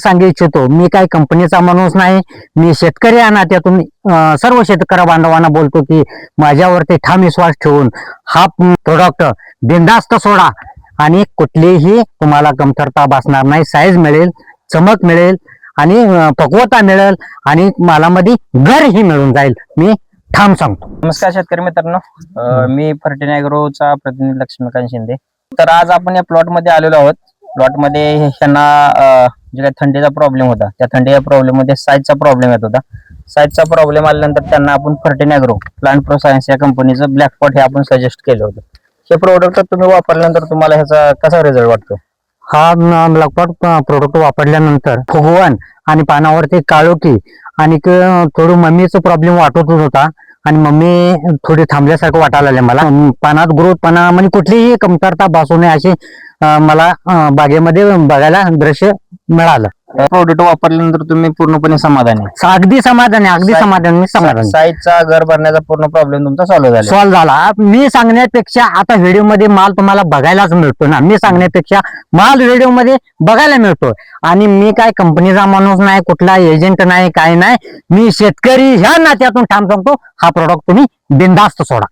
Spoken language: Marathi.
सांगू इच्छितो. मी काही कंपनीचा माणूस नाही. मी शेतकरी या नात्यातून अं, सर्व शेतकरी बांधवांना बोलतो की माझ्यावरती ठाम विश्वास ठेवून हा प्रोडक्ट बिंदास्त सोडा आणि कुठलीही तुम्हाला कमतरता भासणार नाही. साईज मिळेल चमक मिळेल आणि पक्वता मिळेल आणि मालामध्ये घरही मिळून जाईल. मी ठाम सांगतो. नमस्कार शेतकरी मित्रांनो. मी फर्टिनायग्रोचा प्रतिनिधी लक्ष्मीकांत शिंदे. तर आज आपण या प्लॉटमध्ये आलेलो आहोत. प्लॉटमध्ये ह्यांना म्हणजे जे काही थंडीचा प्रॉब्लेम होता. त्या थंडीच्या प्रॉब्लेममध्ये साईजचा प्रॉब्लेम येत होता. साईजचा प्रॉब्लेम आल्यानंतर त्यांना आपण फर्टिनॅग्रो प्लांट प्रो सायन्स या कंपनीचं ब्लॅकपॉट हे आपण सजेस्ट केलं होतं. हे प्रोडक्ट तुम्ही वापरल्यानंतर तुम्हाला ह्याचा कसा रिझल्ट वाटतो? हा ब्लॅकपॉट प्रोडक्ट वापरल्यानंतर फुगवण आणि पानावरती काळोखी आणि क- थोडं मम्मीचा प्रॉब्लेम वाटत होता आणि मम्मी थोडी थांबल्यासारखं वाटायला लागले मला. पानात ग्रोथ पाना म्हणजे कुठलीही कमतरता भासू नये अशी मला बागेमध्ये बघायला दृश्य मिळालं. प्रोडक्ट वापरल्यानंतर तुम्ही पूर्णपणे समाधानी अगदी समाधानी अगदी साई- समाधानी मी समाधानी. साईजचा घर भरण्याचा पूर्ण प्रॉब्लेम तुमचा सॉल्व्ह झाला. सॉल्व्ह झाला. मी सांगण्यापेक्षा आता व्हिडिओमध्ये माल तुम्हाला बघायलाच मिळतो ना. मी सांगण्यापेक्षा माल व्हिडिओमध्ये बघायला मिळतो. आणि मी काय कंपनीचा माणूस नाही कुठला एजंट नाही काय नाही. मी शेतकरी ह्या नात्यातून ठाम सांगतो हा प्रोडक्ट तुम्ही बिंदास्त सोडा.